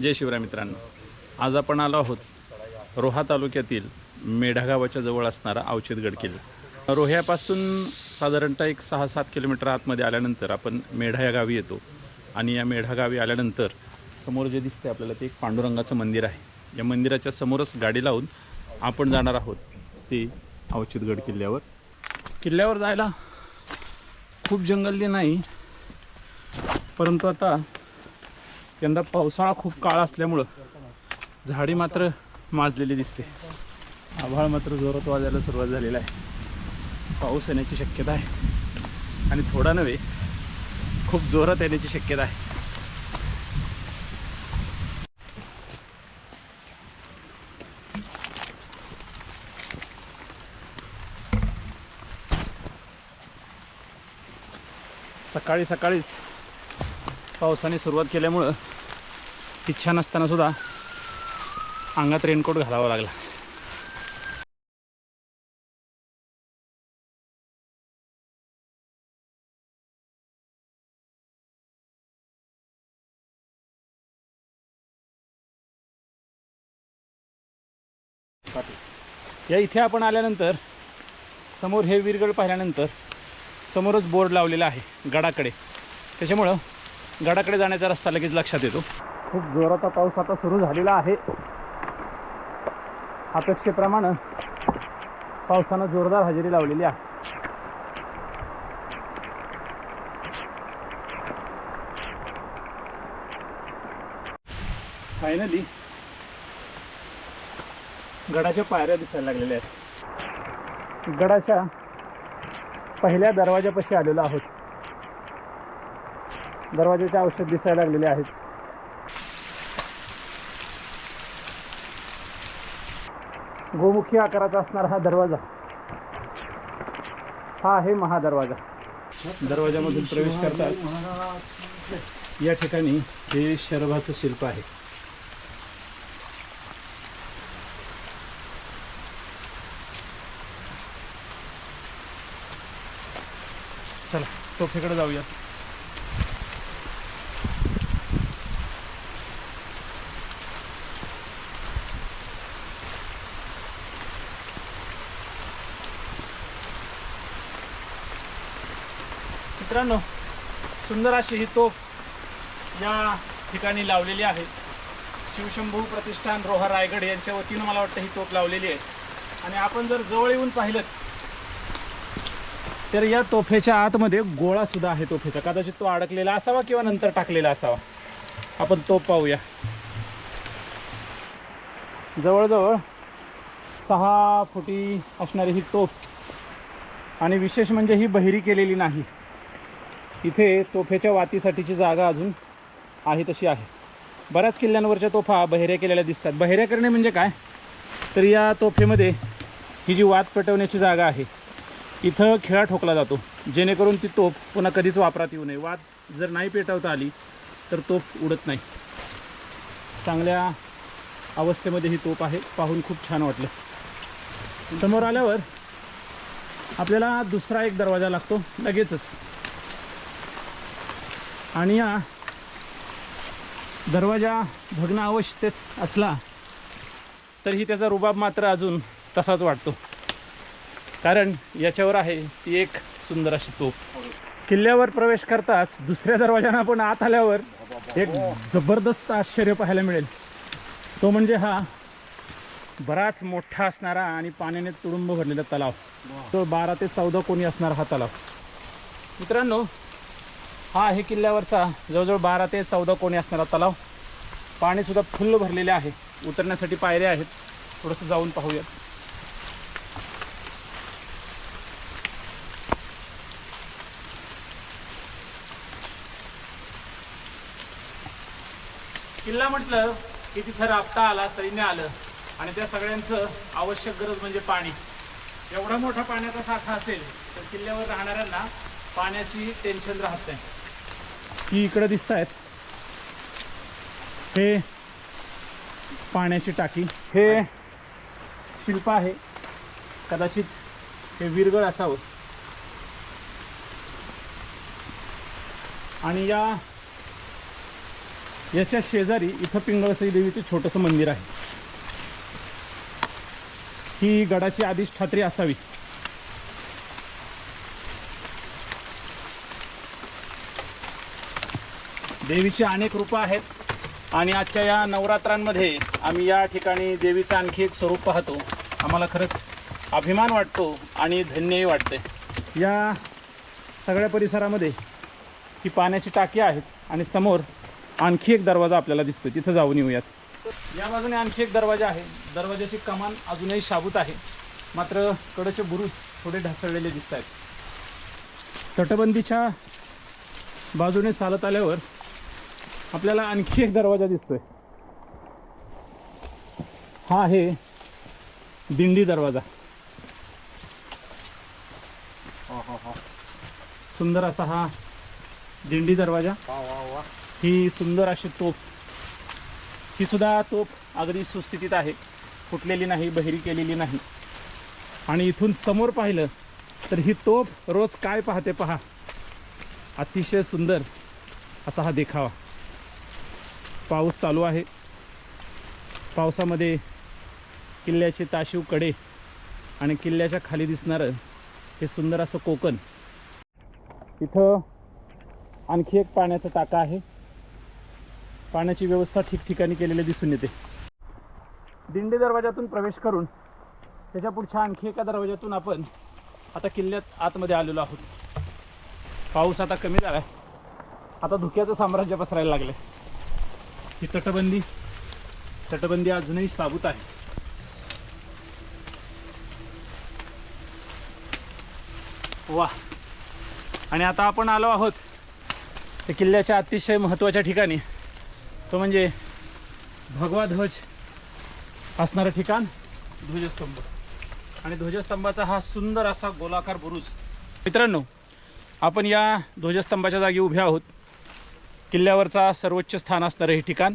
जय शिवराय मित्रांनो. आज आपण आलो आहोत रोहा तालुक्यातील मेढा गावाच्या जवळ असणारा अवचितगड किल्ला रोह्यापासून साधारणतः एक सहा सात किलोमीटर आतमध्ये आल्यानंतर आपण मेढा या गावी येतो. आणि या मेढा गावी आल्यानंतर समोर जे दिसते आपल्याला ते एक पांडुरंगाचं मंदिर आहे. या मंदिराच्या समोरच गाडी लावून आपण जाणार आहोत ते अवचितगड किल्ल्यावर किल्ल्यावर जायला खूप जंगल नाही परंतु आता यंदा पावसाळा खूप काळ असल्यामुळं झाडी मात्र माजलेली दिसते. आभाळ मात्र जोरात वाजायला सुरुवात झालेला आहे. पाऊस येण्याची शक्यता आहे. आणि थोडा नव्हे खूप जोरात येण्याची शक्यता आहे. सकाळी सकाळीच पावसाने सुरुवात केल्यामुळं इच्छा नसताना सुद्धा अंगात रेनकोट घालावा लागला. या इथे आपण आल्यानंतर समोर हे वीरगड पाहिल्यानंतर समोरच बोर्ड लावलेला आहे गडाकडे. त्याच्यामुळं गडाकडे जाण्याचा रस्ता लगेच लक्षात येतो. खूप जोराचा पाऊस आता सुरू झालेला आहे. अपेक्षेप्रमाणे पावसानं जोरदार हजेरी लावलेली आहे. फायनली गडाच्या पायऱ्या दिसायला लागलेल्या आहेत. गडाच्या पहिल्या दरवाजापाशी आलेलो आहोत. दरवाजाचे औषध दिसायला लागलेले आहेत. गोमुखी आकाराचा असणारा हा दरवाजा. हा आहे महादरवाजा. दरवाजामधून प्रवेश करताच या ठिकाणी हे शरभाचं शिल्प आहे. चला तो फेकडे जाऊया मित्रांनो सुंदर अशी ही तोफ या ठिकाणी लावलेली आहे. शिवशंभू प्रतिष्ठान रोहा रायगड यांच्या वतीनं मला वाटतं ही तोफ लावलेली आहे. आणि आपण जर जवळ येऊन पाहिलं तर या तोफेच्या आतमध्ये गोळा सुद्धा आहे तोफेचा. कदाचित तो अडकलेला असावा किंवा नंतर टाकलेला असावा. आपण तोफ पाहूया. जवळजवळ सहा फुटी असणारी ही तोफ आणि विशेष म्हणजे ही बहिरी केलेली नाही. इथे तोफेच्या वातीसाठीची जागा अजून आहे तशी आहे. बऱ्याच किल्ल्यांवरच्या तोफा बहिऱ्या केलेल्या दिसतात. बहिऱ्या करणे म्हणजे काय? तर या तोफेमध्ये ही जी वात पेटवण्याची जागा आहे इथं खिळा ठोकला जातो. जेणेकरून ती तोफ पुन्हा कधीच वापरात येऊ नये. वात जर नाही पेटवता आली तर तोफ उडत नाही. चांगल्या अवस्थेमध्ये ही तोफ आहे. पाहून खूप छान वाटलं. समोर आल्यावर आपल्याला दुसरा एक दरवाजा लागतो. लगेचच. आणि या दरवाजा भग्न अवस्थेत असला तरीही त्याचा रुबाब मात्र अजून तसाच वाटतो. कारण याच्यावर आहे ती एक सुंदर अशी तोफ. किल्ल्यावर प्रवेश करताच दुसऱ्या दरवाजानं आपण आत आल्यावर एक जबरदस्त आश्चर्य पाहायला मिळेल. तो म्हणजे हा बराच मोठा असणारा आणि पाण्याने तुडुंब भरलेला तलाव. तो बारा ते चौदा कोणी असणारा हा तलाव. मित्रांनो हा आहे किल्ल्यावरचा जवळजवळ बारा ते चौदा कोणी असणारा तलाव. पाणीसुद्धा फुल्ल भरलेले आहे. उतरण्यासाठी पायऱ्या आहेत. थोडंसं जाऊन पाहूयात. किल्ला म्हटलं की तिथं राबता आला सैन्य आलं आणि त्या सगळ्यांचं आवश्यक गरज म्हणजे पाणी. एवढा मोठा पाण्याचा साठा असेल तर किल्ल्यावर राहणाऱ्यांना पाण्याची टेन्शन राहत नाही. ही इकडं दिसत आहेत हे पाण्याची टाकी. हे शिल्प आहे. कदाचित हे वीरगळ असावं. आणि या याच्या शेजारी इथं पिंगळसई देवीचे छोटंसं मंदिर आहे. ही गडाची अधिष्ठात्री असावी. देवीची अनेक रूपं आहेत. आणि आजच्या या नवरात्रांमध्ये आम्ही या ठिकाणी देवीचं आणखी एक स्वरूप पाहतो. आम्हाला खरंच अभिमान वाटतो आणि धन्यही वाटते. या सगळ्या परिसरामध्ये ही पाण्याची टाकी आहेत आणि समोर आणखी एक दरवाजा आपल्याला दिसतो तिथं जाऊन येऊयात. या बाजूने आणखी एक दरवाजा आहे. दरवाजाची कमान अजूनही शाबूत आहे. मात्र कडचे बुरुज थोडे ढासळलेले दिसत आहेत तटबंदीच्या बाजूने चालत आल्यावर आपल्याला आणखी एक दरवाजा दिसतोय. हा आहे दिंडी दरवाजा. सुंदर असा हा दिंडी दरवाजा. ही सुंदर अशी तोफ. ही सुद्धा तोफ अगदी सुस्थितीत आहे. फुटलेली नाही बहिरी केलेली नाही. आणि इथून समोर पाहिलं तर ही तोफ रोज काय पाहते पहा. अतिशय सुंदर असा हा देखावा. पाऊस चालू आहे. पावसामध्ये किल्ल्याचे ताशीवकडे आणि किल्ल्याच्या खाली दिसणारं हे सुंदर असं कोकण. इथं आणखी एक पाण्याचा टाका आहे. पाण्याची व्यवस्था ठिकठिकाणी केलेली दिसून येते. दिंडी दरवाजातून प्रवेश करून त्याच्या पुढच्या आणखी एका दरवाजातून आपण आता किल्ल्यात आतमध्ये आलेलो आहोत. पाऊस आता कमी झाला आता धुक्याचं साम्राज्य पसरायला लागलं आहे ही तटबंदी तटबंदी अजूनही साबूत आहे. वा. आणि आता आपण आलो आहोत त्या किल्ल्याच्या अतिशय महत्त्वाच्या ठिकाणी. तो म्हणजे भगवा ध्वज असणारं ठिकाण ध्वजस्तंभ. आणि ध्वजस्तंभाचा हा सुंदर असा गोलाकार बुरुज. मित्रांनो आपण या ध्वजस्तंभाच्या जागी उभे आहोत. किल्ल्यावरचा सर्वोच्च स्थान असणारं हे ठिकाण.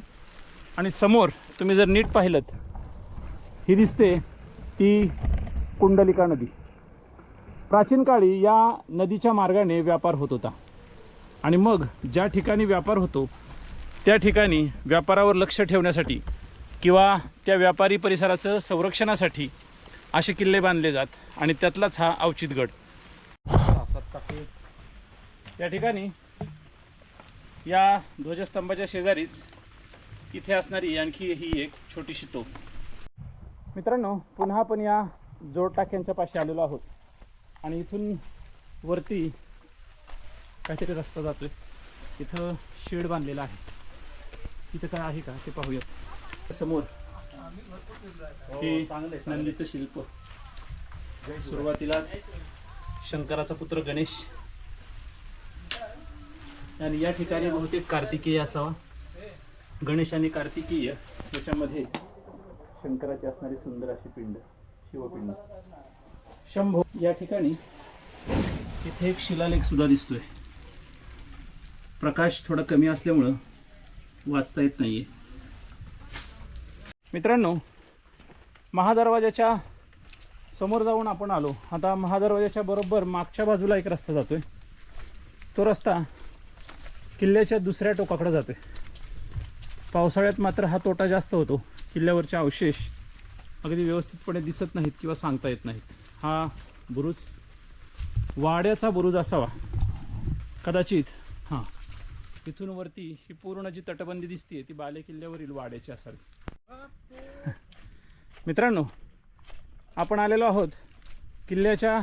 आणि समोर तुम्ही जर नीट पाहिलं ही दिसते ती कुंडलिका नदी. प्राचीन काळी या नदीच्या मार्गाने व्यापार होत होता. आणि मग ज्या ठिकाणी व्यापार होतो त्या ठिकाणी व्यापारावर लक्ष ठेवण्यासाठी किंवा त्या व्यापारी परिसराचं संरक्षणासाठी असे किल्ले बांधले जात आणि त्यातलाच हा अवचितगड त्या ठिकाणी या ध्वजस्तंभाच्या शेजारीच इथे असणारी आणखी ही एक छोटीशी तोफ मित्रांनो पुन्हा आपण या जोड टाक्यांच्या पाशी आलेलो आहोत. आणि इथून वरती काहीतरी रस्ता जातोय. इथं शेड बांधलेला आहे. इथं काय आहे का ते पाहूयात. समोर हे नंदीचं शिल्प. सुरुवातीलाच शंकराचा पुत्र गणेश आणि या ठिकाणी बहुतेक कार्तिकेय असावा. गणेश आणि कार्तिकीय याच्यामध्ये शंकराची असणारी सुंदर अशी पिंड शिवपिंड. शंभो या ठिकाणी इथे एक शिलालेख सुद्धा दिसतोय. प्रकाश थोडा कमी असल्यामुळं वाचता येत नाहीये. मित्रांनो महादरवाजाच्या समोर जाऊन आपण आलो. आता महादरवाजाच्या बरोबर मागच्या बाजूला एक रस्ता जातोय. तो रस्ता किल्ल्याच्या दुसऱ्या टोकाकडे जातोय पावसाळ्यात मात्र हा तोटा जास्त होतो. किल्ल्यावरचे अवशेष अगदी व्यवस्थितपणे दिसत नाहीत किंवा सांगता येत नाहीत. हा बुरुज वाड्याचा बुरुज असावा. कदाचित हां इथून वरती ही पूर्ण जी तटबंदी दिसते ती बाले किल्ल्यावरील वाड्याची असावी. मित्रांनो आपण आलेलो आहोत किल्ल्याच्या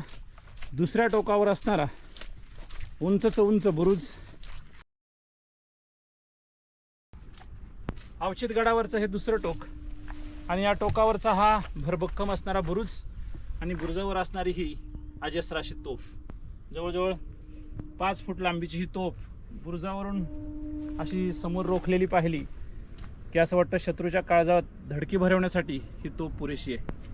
दुसऱ्या टोकावर असणारा उंचच उंच बुरुज. अवचित गडावरचं हे दुसरं टोक. आणि या टोकावरचा हा भरभक्कम असणारा बुरुज आणि बुरुजावर असणारी ही अजस्राशी तोफ. जवळजवळ पाच फूट लांबीची ही तोफ बुरुजावरून अशी समोर रोखलेली पाहिली की असं वाटतं शत्रूच्या काळजात धडकी भरवण्यासाठी ही तोफ पुरेशी आहे.